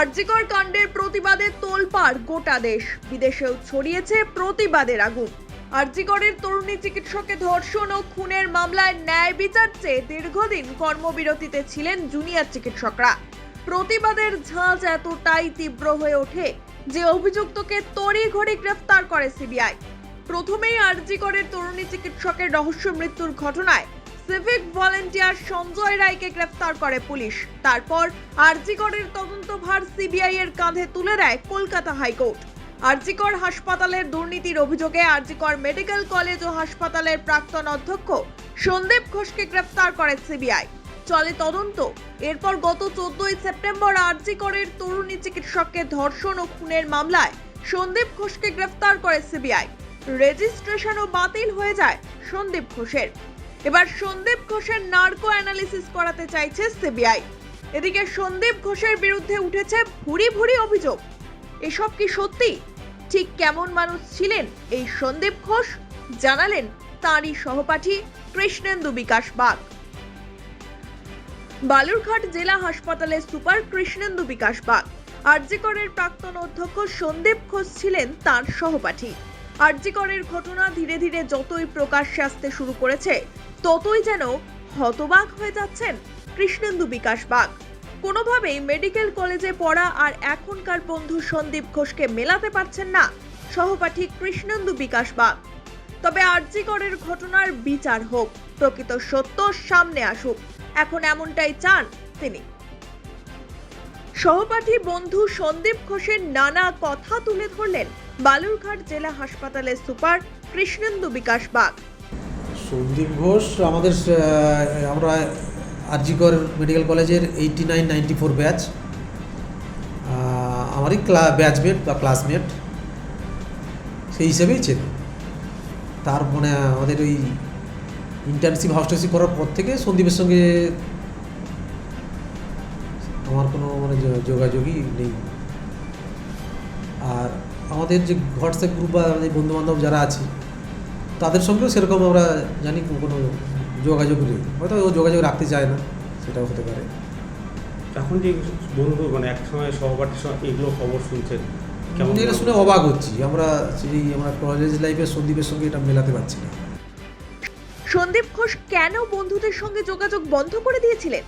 আরজিকর কাণ্ডের প্রতিবাদে তোলপাড় গোটা দেশ। বিদেশেও ছড়িয়েছে প্রতিবাদের আগুন। আরজিকরের তরুণী চিকিৎসকে ধর্ষণ ও খুনের মামলায় ন্যায় বিচার চেয়ে দীর্ঘদিন কর্মবিরতিতে ছিলেন জুনিয়র চিকিৎসকরা। প্রতিবাদের ঝাঁজ এতটাই তীব্র হয়ে ওঠে যে অভিযুক্তকে তড়িঘড়ি গ্রেফতার করে সিবিআই। প্রথমেই আরজিকরের তরুণী চিকিৎসকের রহস্য মৃত্যুর ঘটনায় সিভিক ভলেন্টিয়ার সঞ্জয় রায়কে গ্রেফতার করে পুলিশ। তারপর আরজিকরের তদন্তভার সিবিআই এর কাঁধে তুলে দেয় কলকাতা হাইকোর্ট। আরজিকর হাসপাতালের দুর্নীতির অভিযোগে আরজিকর মেডিকেল কলেজ ও হাসপাতালের প্রাক্তন অধ্যক্ষ সন্দীপ ঘোষকে গ্রেফতার করে সিবিআই। চলে তদন্ত। এরপর গত চোদ্দই সেপ্টেম্বর আরজিকরের তরুণী চিকিৎসককে ধর্ষণ ও খুনের মামলায় সন্দীপ ঘোষকে গ্রেফতার করে সিবিআই। রেজিস্ট্রেশনও বাতিল হয়ে যায় সন্দীপ ঘোষের। এবার সন্দীপ ঘোষের নার্কো অ্যানালিসিস করাতে চাইছে সিবিআই। এদিকে সন্দীপ ঘোষের বিরুদ্ধে উঠেছে ভুরি ভুরি অভিযোগ। এসব কি সত্যি? ঠিক কেমন মানুষ ছিলেন এই সন্দীপ ঘোষ? জানালেন তাঁরই সহপাঠী কৃষ্ণেন্দু বিকাশ বাগ। বালুরঘাট জেলা হাসপাতালের সুপার কৃষ্ণেন্দু বিকাশ বাগ। আরজিকরের প্রাক্তন অধ্যক্ষ সন্দীপ ঘোষ ছিলেন তার সহপাঠী। আরজিকরের ঘটনা ধীরে ধীরে যতই প্রকাশ্যে আসতে শুরু করেছে, ততই যেন হতবাক হয়ে যাচ্ছেন কৃষ্ণেন্দু বিকাশ বাগ। কোনোভাবেই মেডিকেল কলেজে পড়া আর এখনকার বন্ধু সন্দীপ ঘোষকে মেলাতে পারছেন না সহপাঠী কৃষ্ণেন্দু বিকাশ বাগ। তবে আরজিকরের ঘটনার বিচার হোক, প্রকৃত সত্য সামনে আসুক, এখন এমনটাই চান তিনি। সহপাঠী বন্ধু সন্দীপ ঘোষের নানা কথা তুলে ধরলেন বালুরঘাট জেলা হাসপাতালের সুপার কৃষ্ণেন্দু বিকাশ বাগ। সন্দীপ ঘোষ, আমাদের আমরা আরজিকর মেডিকেল কলেজের eighty nine ninety four batch আমারই ক্লা ব্যাচমেট বা ক্লাসমেট সেই হিসেবেই চেনে তার মানে আমাদের ওই ইন্টার্নশিপ হাউসটাসিপ করার পর থেকে সন্দীপের সঙ্গে আমার কোনো মানে যোগাযোগই নেই। আর আমাদের যে হোয়াটসঅ্যাপ গ্রুপ বা আমাদের বন্ধুবান্ধব যারা আছে তাদের সঙ্গেও সেরকম আমরা জানি কোনো যোগাযোগ নেই। হয়তো ও যোগাযোগ রাখতে চায় না সেটাও হতে পারে। এখন যে বন্ধু মানে এক সময় সহপাঠীর সঙ্গে এগুলো খবর শুনছেন কেমন এটা শুনে অবাক হচ্ছি। আমরা সেই আমরা কলেজ লাইফে সন্দীপের সঙ্গে এটা মেলাতে পারছি না। সন্দীপ ঘোষ কেন বন্ধুদের সঙ্গে যোগাযোগ বন্ধ করে দিয়েছিলেন?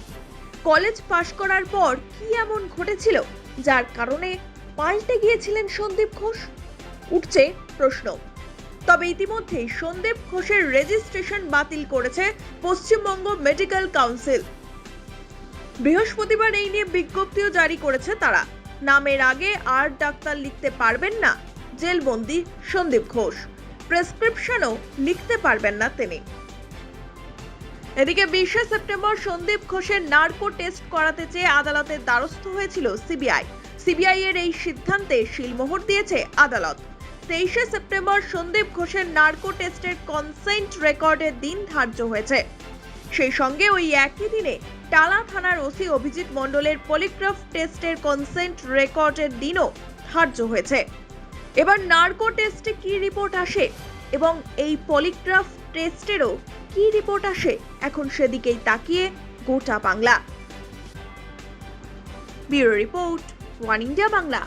কলেজ পাশ করার পর কি এমন ঘটেছিল, যার কারণে পাল্টে গিয়েছিলেন সন্দীপ ঘোষ? উঠছে প্রশ্ন। তবে ইতিমধ্যেই সন্দীপ ঘোষের রেজিস্ট্রেশন বাতিল করেছে পশ্চিমবঙ্গ মেডিকেল কাউন্সিল বৃহস্পতিবার এই নিয়ে বিজ্ঞপ্তিও জারি করেছে তারা। নামের আগে আর ডাক্তার লিখতে পারবেন না, জেলবন্দি সন্দীপ ঘোষ। প্রেসক্রিপশনও লিখতে পারবেন না তিনি। এদিকে বিশে সেপ্টেম্বর সন্দীপ ঘোষের নার্কো টেস্ট করাতে চেয়ে আদালতের দ্বারস্থ হয়েছিল সিবিআই। সিবিআই এর এই সিদ্ধান্তে শিলমোহর দিয়েছে আদালত। তেইশে সেপ্টেম্বর সন্দীপ ঘোষের নার্কো টেস্টের কনসেন্ট রেকর্ডের দিন ধার্য হয়েছে। সেই সঙ্গে ওই একই দিনে টালা থানার ওসি অভিজিৎ মণ্ডলের পলিগ্রাফ টেস্টের কনসেন্ট রেকর্ডের দিনও ধার্য হয়েছে। এবার নার্কো টেস্টে কি রিপোর্ট আসে এবং এই পলিগ্রাফ টেস্টেরও কি রিপোর্ট আসে? এখন সেদিকেই তাকিয়ে গোটা Bangla. Bureau report one India Bangla.